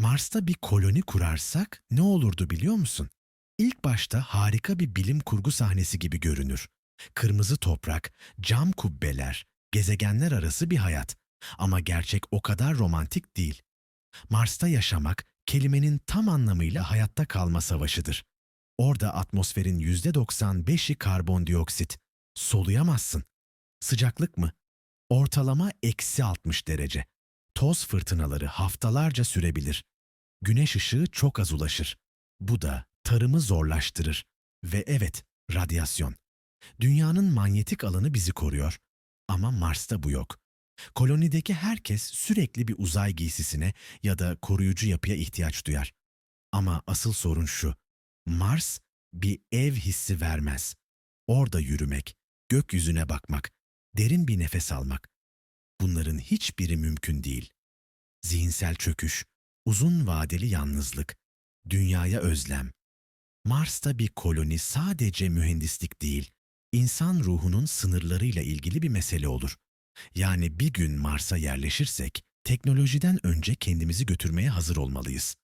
Mars'ta bir koloni kurarsak ne olurdu biliyor musun? İlk başta harika bir bilim kurgu sahnesi gibi görünür. Kırmızı toprak, cam kubbeler, gezegenler arası bir hayat. Ama gerçek o kadar romantik değil. Mars'ta yaşamak kelimenin tam anlamıyla hayatta kalma savaşıdır. Orada atmosferin %95'i karbondioksit. Soluyamazsın. Sıcaklık mı? Ortalama eksi 60 derece. Toz fırtınaları haftalarca sürebilir. Güneş ışığı çok az ulaşır. Bu da tarımı zorlaştırır. Ve evet, radyasyon. Dünyanın manyetik alanı bizi koruyor. Ama Mars'ta bu yok. Kolonideki herkes sürekli bir uzay giysisine ya da koruyucu yapıya ihtiyaç duyar. Ama asıl sorun şu. Mars bir ev hissi vermez. Orada yürümek, gökyüzüne bakmak, derin bir nefes almak. Bunların hiçbiri mümkün değil. Zihinsel çöküş, uzun vadeli yalnızlık, dünyaya özlem. Mars'ta bir koloni sadece mühendislik değil, insan ruhunun sınırlarıyla ilgili bir mesele olur. Yani bir gün Mars'a yerleşirsek, teknolojiden önce kendimizi götürmeye hazır olmalıyız.